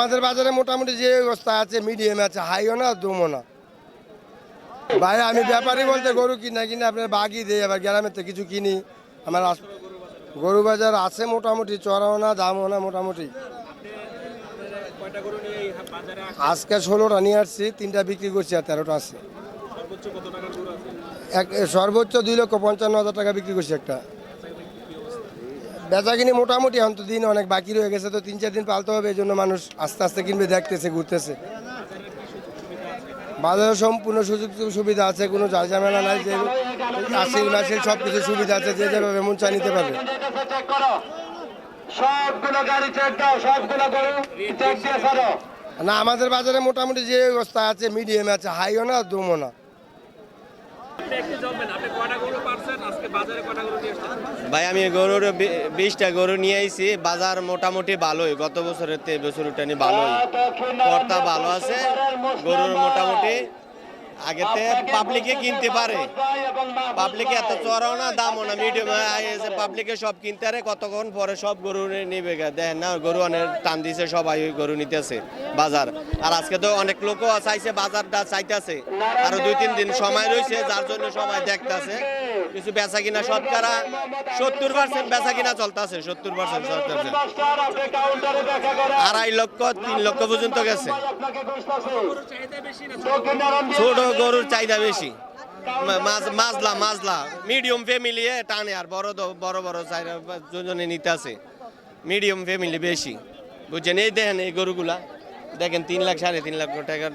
আমাদের বাজারে মোটামুটি যে অবস্থা আছে মিডিয়াম আছে হাইও না দুমো না। ভাই, আমি ব্যাপারী বলতে গরু কিনা কিনে আপনার বাগি দিই, আবার গ্রামের তো কিছু কিনি। আমার গরু বাজার আছে মোটামুটি, চড়াও না, দামও না মোটামুটি? আজকে ষোলোটা নিয়ে আসছি, তিনটা বিক্রি করছি আর তেরোটা আছে। সর্বোচ্চ দুই লক্ষ পঞ্চান্ন হাজার টাকা বিক্রি করছি একটা। বেচা কিনি মোটামুটি এখন তো দিন অনেক বাকি রয়ে গেছে তো তিন চার দিন পালতে হবে এই জন্য মানুষ আস্তে আস্তে কিনবে দেখতেছে ঘুরতেছে। বাজারে সম্পূর্ণ সুযোগ সুবিধা আছে কোনো জাল ঝামেলা নাই যে আসিল মাসিল সব কিছু সুবিধা আছে যে যেভাবে মন চা নিতে পারবে। না আমাদের বাজারে মোটামুটি যে অবস্থা আছে মিডিয়াম আছে হাইও না দুমো না। ভাই আমি গরুর বি- বিশটা গরু নিয়ে আইছি। বাজার মোটামুটি ভালোই গত বছরের তে বছর উঠানি ভালোই। কর্তা ভালো আছে গরুর মোটামুটি। আগেতে পাবলিকে কিনতে পারে। পাবলিকে এত চড়াও না, দামও না মিডিয়াম পাবলিকে সব কিনতে পারে, কতক্ষণ পরে সব গরু নিবে। দেখেন না, গরু অনেক টান দিছে, সবাই গরু নিতেছে, বাজার। আর আজকে তো অনেক লোকও চাইছে বাজারটা চাইতেছে। আরও দুই, তিন দিন সময় রয়েছে যার জন্য সবাই দেখতেছে। কিছু বেচা কিনা শতকরা সত্তর পার্সেন্ট বেচা কিনা চলতেছে, সত্তর পার্সেন্ট আড়াই লক্ষ, তিন লক্ষ পর্যন্ত গেছে। ছোট গরুর চাহিদা বেশি। মাজলা মাজলা মিডিয়াম ফ্যামিলি টানে আর বড় বড় বড় চাহিদা দুজনে নিতে আছে। মিডিয়াম ফ্যামিলি বেশি। বুঝছেন? এই দেখেন এই গরুগুলা। দেখেন, তিন লাখ, সাড়ে তিন লাখ টাকার